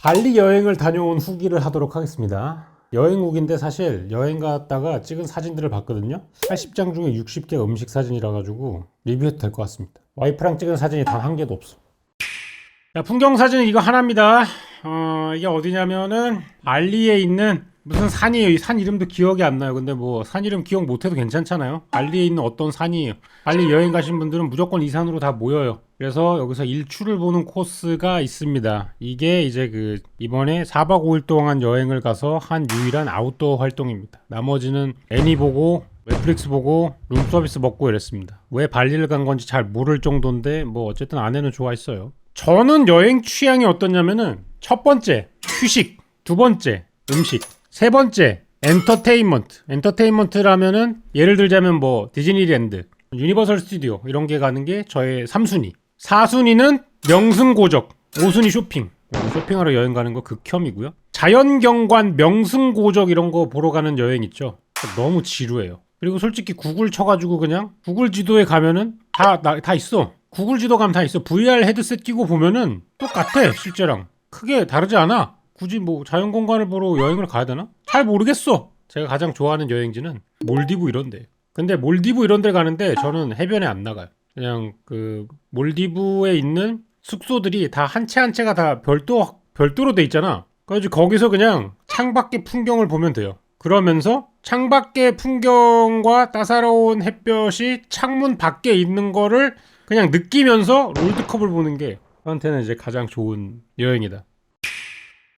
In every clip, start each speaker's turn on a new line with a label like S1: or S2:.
S1: 발리 여행을 다녀온 후기를 하도록 하겠습니다. 여행 후기인데 사실 여행 갔다가 찍은 사진들을 봤거든요. 80장 중에 60개가 음식 사진이라 가지고 리뷰해도 될 것 같습니다. 와이프랑 찍은 사진이 단 한 개도 없어. 자, 풍경 사진은 이거 하나입니다. 어, 이게 어디냐면은 발리에 있는 무슨 산이에요. 이 산 이름도 기억이 안 나요. 근데 뭐 산 이름 기억 못해도 괜찮잖아요. 발리에 있는 어떤 산이에요. 발리 여행 가신 분들은 무조건 이 산으로 다 모여요. 그래서 여기서 일출을 보는 코스가 있습니다. 이게 이제 그 이번에 4박 5일 동안 여행을 가서 한 유일한 아웃도어 활동입니다. 나머지는 애니 보고 넷플릭스 보고 룸서비스 먹고 이랬습니다. 왜 발리를 간 건지 잘 모를 정도인데 뭐 어쨌든 아내는 좋아했어요. 저는 여행 취향이 어떠냐면은 첫 번째 휴식, 두 번째 음식, 세 번째 엔터테인먼트. 엔터테인먼트라면은 예를 들자면 뭐 디즈니랜드, 유니버설 스튜디오 이런 게 가는 게 저의 3순위. 4순위는 명승고적, 5순위 쇼핑. 쇼핑하러 여행 가는 거 극혐이고요. 자연경관, 명승고적 이런 거 보러 가는 여행 있죠. 너무 지루해요. 그리고 솔직히 구글 쳐가지고 그냥 구글 지도에 가면은 다, 나- 다 있어. 구글 지도 가면 다 있어. VR 헤드셋 끼고 보면은 똑같아, 실제랑. 크게 다르지 않아. 굳이 뭐 자연공간을 보러 여행을 가야 되나? 잘 모르겠어. 제가 가장 좋아하는 여행지는 몰디브 이런데. 근데 몰디브 이런 데 가는데 저는 해변에 안 나가요. 그냥 그 몰디브에 있는 숙소들이 다 한 채 한 채가 다 별도 별도로 돼 있잖아. 그래서 거기서 그냥 창밖의 풍경을 보면 돼요. 그러면서 창밖의 풍경과 따사로운 햇볕이 창문 밖에 있는 거를 그냥 느끼면서 롤드컵을 보는 게 저한테는 이제 가장 좋은 여행이다.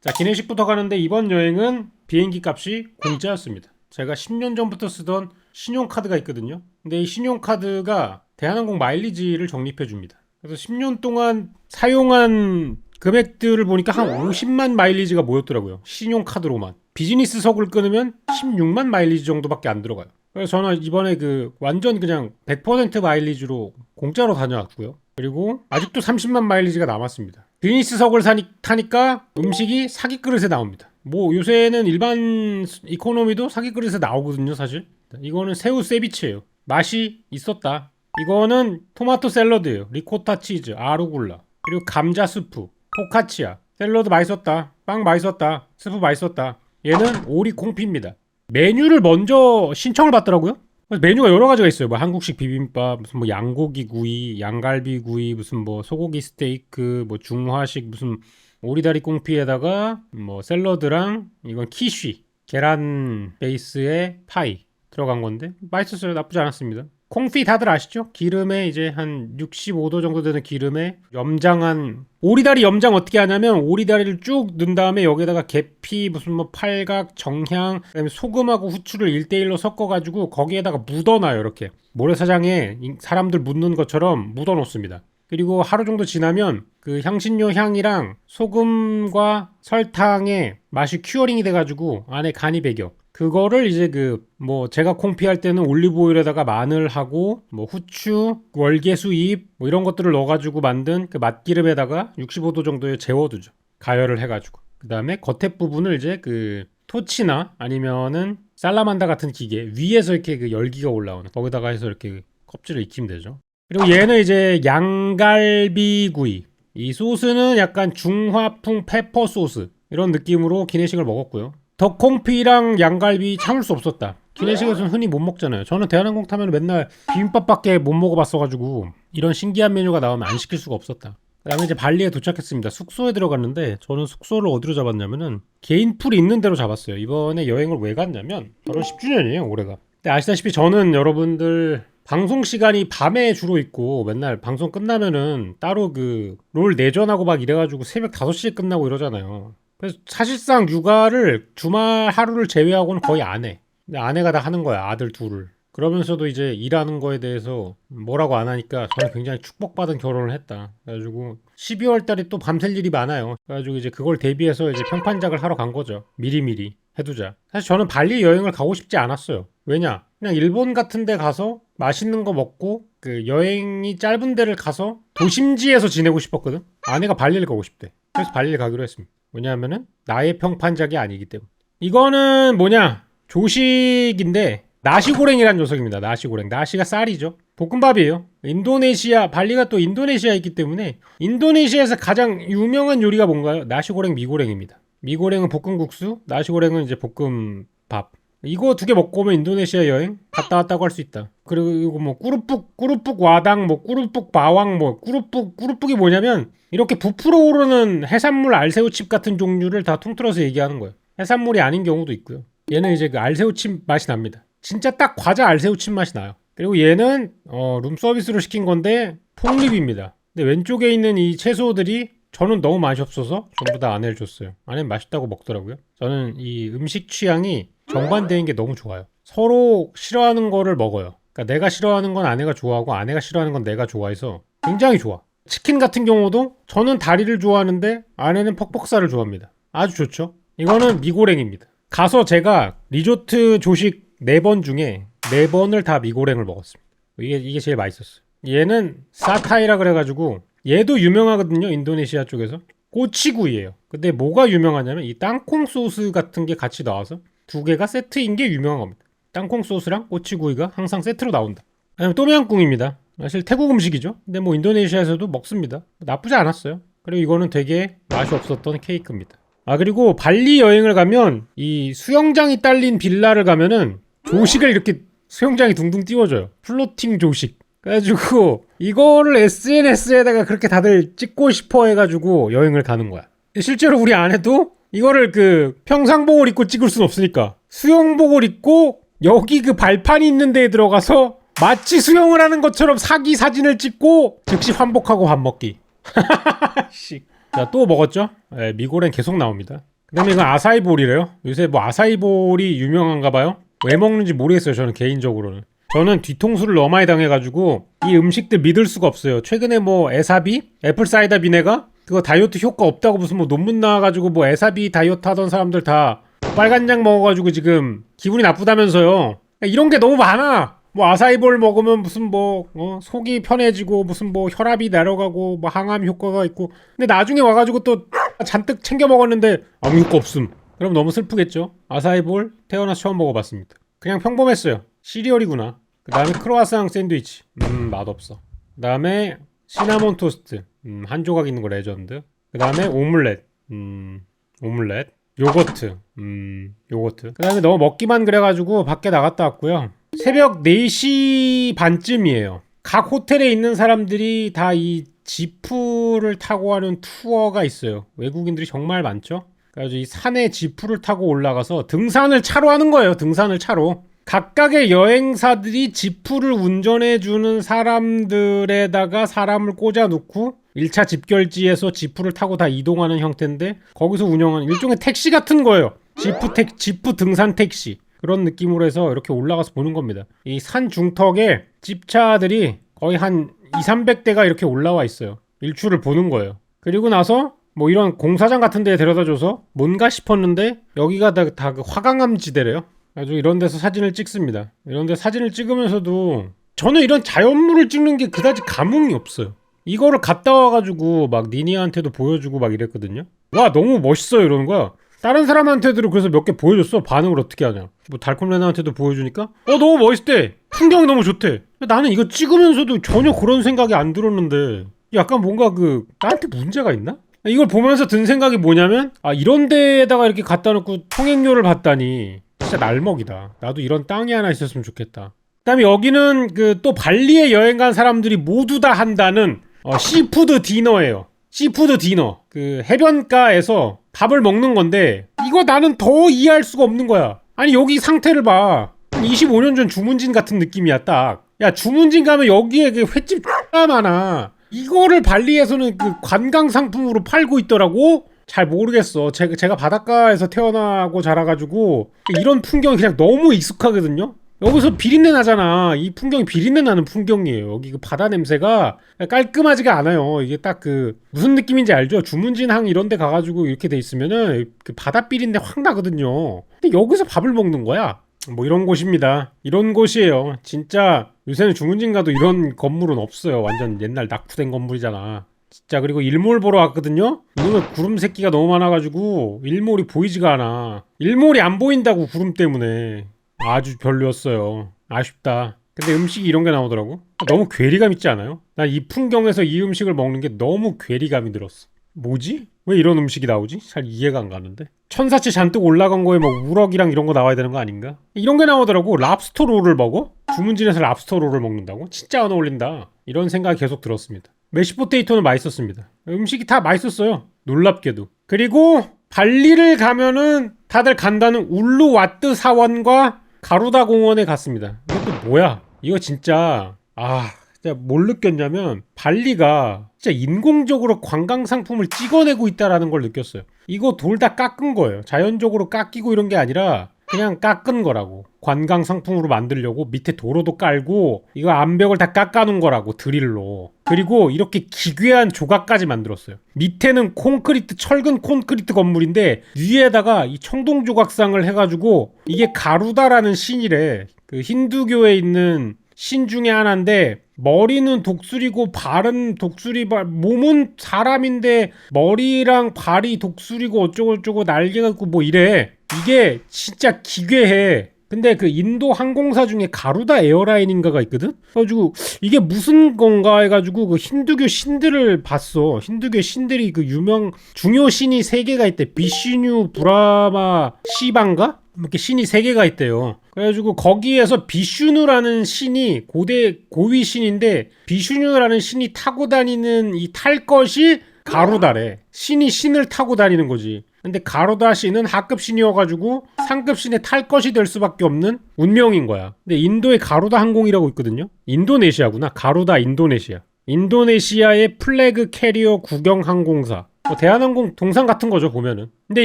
S1: 자, 기내식부터 가는데 이번 여행은 비행기 값이 공짜였습니다. 제가 10년 전부터 쓰던 신용카드가 있거든요. 근데 이 신용카드가 대한항공 마일리지를 적립해 줍니다. 그래서 10년 동안 사용한 금액들을 보니까 한 50만 마일리지가 모였더라고요. 신용카드로만. 비즈니스석을 끊으면 16만 마일리지 정도밖에 안 들어가요. 그래서 저는 이번에 그 완전 그냥 100% 마일리지로 공짜로 다녀왔고요. 그리고 아직도 30만 마일리지가 남았습니다. 비즈니스석을 사니, 타니까 음식이 사기 그릇에 나옵니다. 뭐 요새는 일반 이코노미도 사기 그릇에 나오거든요, 사실. 이거는 새우 세비치예요. 맛이 있었다. 이거는 토마토 샐러드예요. 리코타 치즈, 아루굴라, 그리고 감자 스프, 포카치아. 샐러드 맛있었다. 빵 맛있었다. 스프 맛있었다. 얘는 오리 콩피입니다. 메뉴를 먼저 신청을 받더라고요. 메뉴가 여러 가지가 있어요. 뭐 한국식 비빔밥, 무슨 뭐 양고기 구이, 양갈비 구이, 무슨 뭐 소고기 스테이크, 뭐 중화식 무슨 오리다리 꽁피에다가 뭐 샐러드랑 이건 키쉬, 계란 베이스의 파이 들어간 건데 맛있었어요. 나쁘지 않았습니다. 콩피 다들 아시죠? 기름에 이제 한 65도 정도 되는 기름에 염장한 오리다리 염장 어떻게 하냐면 오리다리를 쭉 넣은 다음에 여기다가 계피 무슨 뭐 팔각 정향 그다음에 소금하고 후추를 1대1로 섞어가지고 거기에다가 묻어놔요 이렇게 모래사장에 이- 사람들 묻는 것처럼 묻어놓습니다. 그리고 하루 정도 지나면 그 향신료 향이랑 소금과 설탕의 맛이 큐어링이 돼가지고 안에 간이 배겨. 그거를 이제 그 뭐 제가 콩피 할 때는 올리브 오일에다가 마늘하고 뭐 후추, 월계수 잎 뭐 이런 것들을 넣어가지고 만든 그 맛기름에다가 65도 정도에 재워두죠. 가열을 해가지고 그 다음에 겉에 부분을 이제 그 토치나 아니면은 살라만다 같은 기계 위에서 이렇게 그 열기가 올라오는 거기다가 해서 이렇게 껍질을 익히면 되죠. 그리고 얘는 이제 양갈비구이. 이 소스는 약간 중화풍 페퍼 소스 이런 느낌으로 기내식을 먹었고요. 덕콩피랑 양갈비 참을 수 없었다. 기내식에서는 흔히 못 먹잖아요. 저는 대한항공 타면 맨날 비빔밥밖에 못 먹어봤어가지고 이런 신기한 메뉴가 나오면 안 시킬 수가 없었다. 그다음에 이제 발리에 도착했습니다. 숙소에 들어갔는데 저는 숙소를 어디로 잡았냐면은 개인 풀이 있는 데로 잡았어요. 이번에 여행을 왜 갔냐면 결혼 10주년이에요 올해가. 근데 아시다시피 저는 여러분들 방송 시간이 밤에 주로 있고 맨날 방송 끝나면은 따로 그 롤 내전하고 막 이래가지고 새벽 5시에 끝나고 이러잖아요. 그래서 사실상 육아를 주말 하루를 제외하고는 거의 안 해. 근데 아내가 다 하는 거야 아들 둘을. 그러면서도 이제 일하는 거에 대해서 뭐라고 안 하니까 저는 굉장히 축복받은 결혼을 했다. 그래가지고 12월 달에 또 밤샐 일이 많아요. 그래가지고 이제 그걸 대비해서 이제 평판작을 하러 간 거죠. 미리미리 해두자. 사실 저는 발리 여행을 가고 싶지 않았어요. 왜냐? 그냥 일본 같은 데 가서 맛있는 거 먹고 그 여행이 짧은 데를 가서 도심지에서 지내고 싶었거든. 아내가 발리를 가고 싶대. 그래서 발리를 가기로 했습니다. 왜냐하면은 나의 평판작이 아니기 때문에. 이거는 뭐냐? 조식인데 나시고랭이라는 녀석입니다. 나시고랭. 나시가 쌀이죠. 볶음밥이에요. 인도네시아 발리가 또 인도네시아에 있기 때문에 인도네시아에서 가장 유명한 요리가 뭔가요? 나시고랭 미고랭입니다. 미고랭은 볶음국수, 나시고랭은 이제 볶음밥. 이거 두 개 먹고 오면 인도네시아 여행 갔다 왔다고 할 수 있다. 그리고 뭐 꾸루뿍 꾸루뿍 와당 뭐 꾸루뿍 바왕 뭐 꾸루뿍 꾸루뿍이 뭐냐면 이렇게 부풀어 오르는 해산물 알새우칩 같은 종류를 다 통틀어서 얘기하는 거예요. 해산물이 아닌 경우도 있고요. 얘는 이제 그 알새우칩 맛이 납니다. 진짜 딱 과자 알새우칩 맛이 나요. 그리고 얘는 어, 룸 서비스로 시킨 건데 폭립입니다. 근데 왼쪽에 있는 이 채소들이 저는 너무 맛이 없어서 전부 다 아내를 줬어요. 아내는 맛있다고 먹더라고요. 저는 이 음식 취향이 정반대인 게 너무 좋아요. 서로 싫어하는 거를 먹어요. 그러니까 내가 싫어하는 건 아내가 좋아하고 아내가 싫어하는 건 내가 좋아해서 굉장히 좋아. 치킨 같은 경우도 저는 다리를 좋아하는데 아내는 퍽퍽살을 좋아합니다. 아주 좋죠. 이거는 미고랭입니다. 가서 제가 리조트 조식 4번 중에 4번을 다 미고랭을 먹었습니다. 이게, 이게 제일 맛있었어요. 얘는 사타이라 그래가지고 얘도 유명하거든요. 인도네시아 쪽에서. 꼬치구이예요. 근데 뭐가 유명하냐면 이 땅콩 소스 같은 게 같이 나와서 두 개가 세트인 게 유명한 겁니다. 땅콩 소스랑 꼬치구이가 항상 세트로 나온다. 아니면 또미앙꿍입니다. 사실 태국 음식이죠. 근데 뭐 인도네시아에서도 먹습니다. 나쁘지 않았어요. 그리고 이거는 되게 맛이 없었던 케이크입니다. 아 그리고 발리 여행을 가면 이 수영장이 딸린 빌라를 가면은 조식을 이렇게 수영장이 둥둥 띄워줘요. 플로팅 조식. 그래가지고 이거를 SNS에다가 그렇게 다들 찍고 싶어 해가지고 여행을 가는 거야. 실제로 우리 아내도 이거를 그 평상복을 입고 찍을 순 없으니까 수영복을 입고 여기 그 발판이 있는 데에 들어가서 마치 수영을 하는 것처럼 사기 사진을 찍고 즉시 환복하고 밥 먹기. 씨. 자, 또 먹었죠? 예, 미고랭 계속 나옵니다. 그 다음에 이건 아사이볼이래요. 요새 뭐 아사이볼이 유명한가 봐요. 왜 먹는지 모르겠어요, 저는 개인적으로는. 저는 뒤통수를 너무 많이 당해가지고 이 음식들 믿을 수가 없어요. 최근에 뭐 에사비? 애플 사이다 비네가? 그거 다이어트 효과 없다고 무슨 뭐 논문 나와가지고 뭐 에사비 다이어트 하던 사람들 다 빨간약 먹어가지고 지금 기분이 나쁘다면서요. 이런 게 너무 많아. 뭐 아사이볼 먹으면 무슨 뭐 어, 속이 편해지고 무슨 뭐 혈압이 내려가고 뭐 항암 효과가 있고 근데 나중에 와가지고 또 잔뜩 챙겨 먹었는데 아무 효과 없음. 그럼 너무 슬프겠죠. 아사이볼 태어나서 처음 먹어봤습니다. 그냥 평범했어요. 시리얼이구나. 그 다음에 크로아상 샌드위치. 음 맛없어. 그 다음에 시나몬 토스트. 음, 한 조각 있는 거 레전드. 그 다음에 오믈렛. 음, 오믈렛. 요거트. 음, 요거트. 그 다음에 너무 먹기만 그래가지고 밖에 나갔다 왔고요. 새벽 4시 반쯤이에요. 각 호텔에 있는 사람들이 다 이 지프를 타고 하는 투어가 있어요. 외국인들이 정말 많죠. 그래서 이 산에 지프를 타고 올라가서 등산을 차로 하는 거예요. 등산을 차로. 각각의 여행사들이 지프를 운전해주는 사람들에다가 사람을 꽂아 놓고 1차 집결지에서 지프를 타고 다 이동하는 형태인데 거기서 운영하는 일종의 택시 같은 거예요. 지프 택 지프 등산 택시 그런 느낌으로 해서 이렇게 올라가서 보는 겁니다. 이 산 중턱에 집차들이 거의 한 2, 300대가 이렇게 올라와 있어요. 일출을 보는 거예요. 그리고 나서 뭐 이런 공사장 같은 데에 데려다 줘서 뭔가 싶었는데 여기가 다, 다 그 화강암 지대래요. 아주 이런 데서 사진을 찍습니다. 이런 데 사진을 찍으면서도 저는 이런 자연물을 찍는 게 그다지 감흥이 없어요. 이거를 갔다 와가지고 막 니니한테도 보여주고 막 이랬거든요. 와 너무 멋있어요 이러는 거야. 다른 사람한테도 그래서 몇 개 보여줬어. 반응을 어떻게 하냐. 뭐 달콤레나한테도 보여주니까 어 너무 멋있대. 풍경이 너무 좋대. 나는 이거 찍으면서도 전혀 그런 생각이 안 들었는데 약간 뭔가 그 나한테 문제가 있나? 이걸 보면서 든 생각이 뭐냐면 아 이런 데에다가 이렇게 갖다 놓고 통행료를 받다니 진짜 날먹이다. 나도 이런 땅이 하나 있었으면 좋겠다. 그다음에 여기는 그 또 발리에 여행 간 사람들이 모두 다 한다는 어, 시푸드 디너예요. 시푸드 디너. 그 해변가에서 밥을 먹는 건데 이거 나는 더 이해할 수가 없는 거야. 아니 여기 상태를 봐. 25년 전 주문진 같은 느낌이야 딱. 야 주문진 가면 여기에 그 횟집 X나 많아. 이거를 발리에서는 그 관광 상품으로 팔고 있더라고. 잘 모르겠어. 제가, 제가 바닷가에서 태어나고 자라가지고 이런 풍경이 그냥 너무 익숙하거든요. 여기서 비린내 나잖아. 이 풍경이 비린내 나는 풍경이에요. 여기 그 바다 냄새가 깔끔하지가 않아요. 이게 딱 그 무슨 느낌인지 알죠? 주문진항 이런 데 가가지고 이렇게 돼 있으면은 그 바다 비린내 확 나거든요. 근데 여기서 밥을 먹는 거야. 뭐 이런 곳입니다. 이런 곳이에요. 진짜 요새는 주문진 가도 이런 건물은 없어요. 완전 옛날 낙후된 건물이잖아. 진짜 그리고 일몰 보러 왔거든요. 이놈의 구름 새끼가 너무 많아가지고 일몰이 보이지가 않아. 일몰이 안 보인다고 구름 때문에. 아주 별로였어요. 아쉽다. 그 근데 음식이 이런 게 나오더라고. 너무 괴리감 있지 않아요? 난 이 풍경에서 이 음식을 먹는 게 너무 괴리감이 들었어. 뭐지? 왜 이런 음식이 나오지? 잘 이해가 안 가는데. 천사치 잔뜩 올라간 거에 뭐 우럭이랑 이런 거 나와야 되는 거 아닌가? 이런 게 나오더라고. 랍스터 롤을 먹어? 주문진에서 랍스터 롤을 먹는다고? 진짜 안 어울린다. 이런 생각이 계속 들었습니다. 메시포테이토는 맛있었습니다. 음식이 다 맛있었어요. 놀랍게도. 그리고 발리를 가면은 다들 간다는 울루와트 사원과 가루다 공원에 갔습니다. 이것도 뭐야? 이거 진짜 아 진짜 뭘 느꼈냐면 발리가 진짜 인공적으로 관광 상품을 찍어내고 있다라는 걸 느꼈어요. 이거 돌 다 깎은 거예요. 자연적으로 깎이고 이런 게 아니라 그냥 깎은 거라고. 관광 상품으로 만들려고 밑에 도로도 깔고 이거 암벽을 다 깎아놓은 거라고 드릴로. 그리고 이렇게 기괴한 조각까지 만들었어요. 밑에는 콘크리트 철근 콘크리트 건물인데 위에다가 이 청동 조각상을 해가지고 이게 가루다라는 신이래. 그 힌두교에 있는 신 중에 하나인데 머리는 독수리고 발은 독수리 발 몸은 사람인데 머리랑 발이 독수리고 어쩌고저쩌고 날개가 있고 뭐 이래 이게 진짜 기괴해 근데 그 인도 항공사 중에 가루다 에어라인인가가 있거든 그래가지고 이게 무슨 건가 해가지고 그 힌두교 신들을 봤어 힌두교 신들이 그 유명 중요 신이 세 개가 있대 비슈뉴 브라마 시반가 이렇게 신이 세 개가 있대요. 그래가지고 거기에서 비슈누라는 신이 고대 고위 신인데 비슈누라는 신이 타고 다니는 이 탈 것이 가루다래. 신이 신을 타고 다니는 거지. 근데 가루다 신은 하급 신이어가지고 상급 신의 탈 것이 될 수밖에 없는 운명인 거야. 근데 인도에 가루다 항공이라고 있거든요. 인도네시아구나. 가루다 인도네시아. 인도네시아의 플래그 캐리어 국영 항공사. 뭐 대한항공 동상 같은 거죠 보면은 근데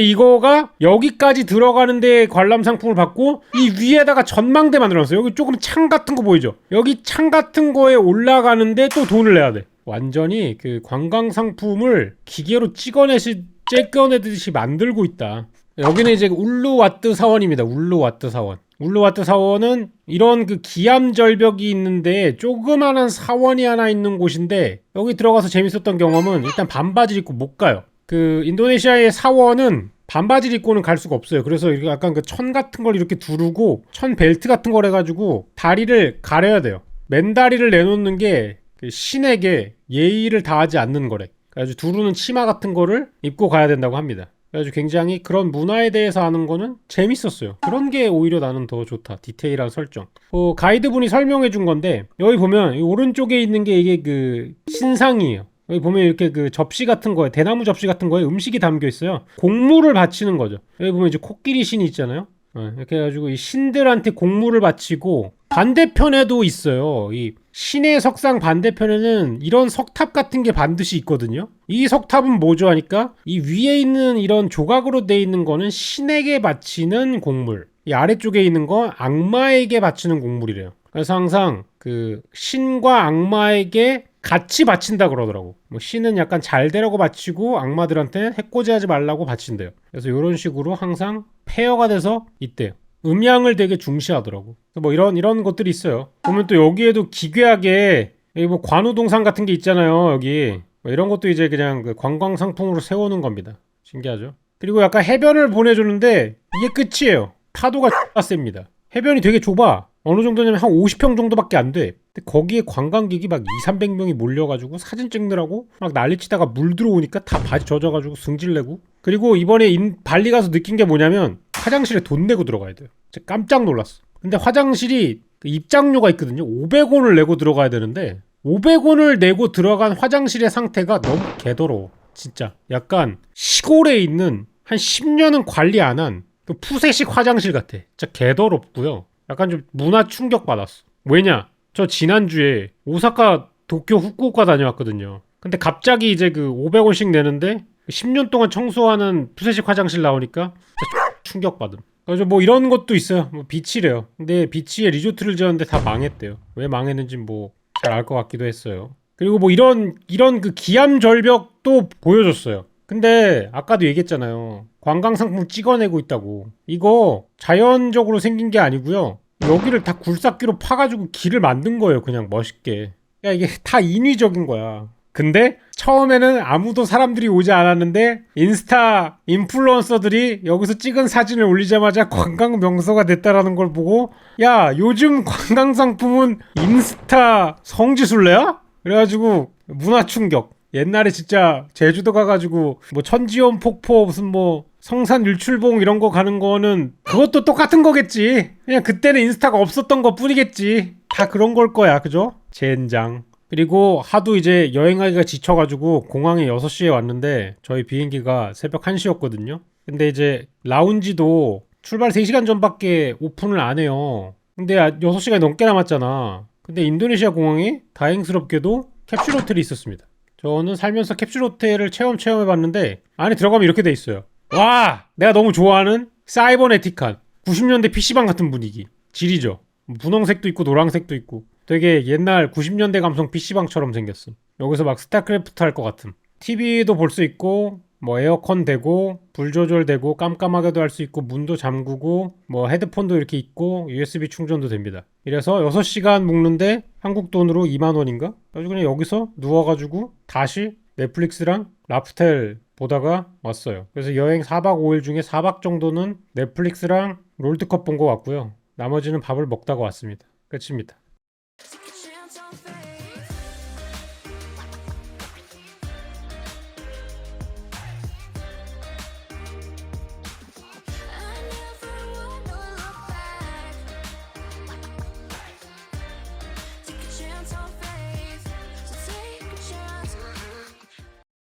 S1: 이거가 여기까지 들어가는데 관람 상품을 받고 이 위에다가 전망대 만들어놨어요 여기 조금 창 같은 거 보이죠 여기 창 같은 거에 올라가는데 또 돈을 내야 돼 완전히 그 관광 상품을 기계로 찍어내시 째껴내듯이 만들고 있다 여기는 이제 울루와트 사원입니다 울루와트 사원 울루와트 사원은 이런 그 기암 절벽이 있는데 조그마한 사원이 하나 있는 곳인데 여기 들어가서 재밌었던 경험은 일단 반바지 입고 못 가요. 그 인도네시아의 사원은 반바지 입고는 갈 수가 없어요. 그래서 약간 그 천 같은 걸 이렇게 두르고 천 벨트 같은 걸 해가지고 다리를 가려야 돼요. 맨다리를 내놓는 게그 신에게 예의를 다하지 않는 거래. 그래가지고 두르는 치마 같은 거를 입고 가야 된다고 합니다. 그래가지고 굉장히 그런 문화에 대해서 아는 거는 재밌었어요. 그런 게 오히려 나는 더 좋다. 디테일한 설정. 어, 가이드분이 설명해 준 건데 여기 보면 이 오른쪽에 있는 게 이게 그 신상이에요. 여기 보면 이렇게 그 접시 같은 거에 대나무 접시 같은 거에 음식이 담겨 있어요. 곡물을 바치는 거죠. 여기 보면 이제 코끼리 신이 있잖아요. 어, 이렇게 해가지고 이 신들한테 곡물을 바치고 반대편에도 있어요. 이 신의 석상 반대편에는 이런 석탑 같은 게 반드시 있거든요. 이 석탑은 뭐죠 하니까 이 위에 있는 이런 조각으로 돼 있는 거는 신에게 바치는 곡물. 이 아래쪽에 있는 건 악마에게 바치는 곡물이래요. 그래서 항상 그 신과 악마에게 같이 바친다 그러더라고. 뭐 신은 약간 잘 되라고 바치고 악마들한테 해코지하지 말라고 바친대요. 그래서 이런 식으로 항상 페어가 돼서 있대요. 음양을 되게 중시하더라고. 뭐 이런 이런 것들이 있어요. 보면 또 여기에도 기괴하게 여기 뭐 관우동상 같은 게 있잖아요. 여기 뭐 이런 것도 이제 그냥 그 관광 상품으로 세우는 겁니다. 신기하죠? 그리고 약간 해변을 보내주는데 이게 끝이에요. 파도가 셉니다. 해변이 되게 좁아. 어느 정도냐면 한 50평 정도밖에 안 돼. 근데 거기에 관광객이 막 2, 300명이 몰려가지고 사진 찍느라고 막 난리치다가 물 들어오니까 다 바지 젖어가지고 승질내고. 그리고 이번에 인, 발리 가서 느낀 게 뭐냐면 화장실에 돈 내고 들어가야 돼요. 깜짝 놀랐어. 근데 화장실이 그 입장료가 있거든요. 500원을 내고 들어가야 되는데 500원을 내고 들어간 화장실의 상태가 너무 개더러워. 진짜 약간 시골에 있는 한 10년은 관리 안한그 푸세식 화장실 같아. 진짜 개더럽고요. 약간 좀 문화 충격 받았어. 왜냐? 저 지난주에 오사카, 도쿄, 후쿠오카 다녀왔거든요. 근데 갑자기 이제 그 500원씩 내는데 10년 동안 청소하는 푸세식 화장실 나오니까 충격받음. 그래서 뭐 이런 것도 있어요. 뭐 비치래요. 근데 비치에 리조트를 지었는데 다 망했대요. 왜 망했는지 뭐 잘 알 것 같기도 했어요. 그리고 뭐 이런 이런 그 기암 절벽도 보여줬어요. 근데 아까도 얘기했잖아요. 관광 상품 찍어내고 있다고. 이거 자연적으로 생긴 게 아니고요. 여기를 다 굴삭기로 파가지고 길을 만든 거예요. 그냥 멋있게. 야 이게 다 인위적인 거야. 근데 처음에는 아무도 사람들이 오지 않았는데 인스타 인플루언서들이 여기서 찍은 사진을 올리자마자 관광 명소가 됐다라는 걸 보고 야 요즘 관광 상품은 인스타 성지순례야? 그래가지고 문화 충격. 옛날에 진짜 제주도 가가지고 뭐 천지연 폭포 무슨 뭐 성산 일출봉 이런 거 가는 거는 그것도 똑같은 거겠지. 그냥 그때는 인스타가 없었던 것 뿐이겠지. 다 그런 걸 거야, 그죠? 젠장. 그리고 하도 이제 여행하기가 지쳐가지고 공항에 6시에 왔는데 저희 비행기가 새벽 1시였거든요. 근데 이제 라운지도 출발 3시간 전밖에 오픈을 안 해요. 근데 6시간이 넘게 남았잖아. 근데 인도네시아 공항에 다행스럽게도 캡슐 호텔이 있었습니다. 저는 살면서 캡슐 호텔을 체험 체험해봤는데 안에 들어가면 이렇게 돼 있어요. 와! 내가 너무 좋아하는 사이버네틱한 90년대 PC방 같은 분위기. 질이죠. 분홍색도 있고 노란색도 있고 되게 옛날 90년대 감성 PC방처럼 생겼음. 여기서 막 스타크래프트 할 것 같음. TV도 볼 수 있고 뭐 에어컨 되고 불 조절되고 깜깜하게도 할 수 있고 문도 잠그고 뭐 헤드폰도 이렇게 있고 USB 충전도 됩니다. 이래서 6시간 묵는데 한국 돈으로 2만 원인가? 그래서 그냥 여기서 누워가지고 다시 넷플릭스랑 라프텔 보다가 왔어요. 그래서 여행 4박 5일 중에 4박 정도는 넷플릭스랑 롤드컵 본거 같고요. 나머지는 밥을 먹다가 왔습니다. 끝입니다.
S2: Take a chance on faith.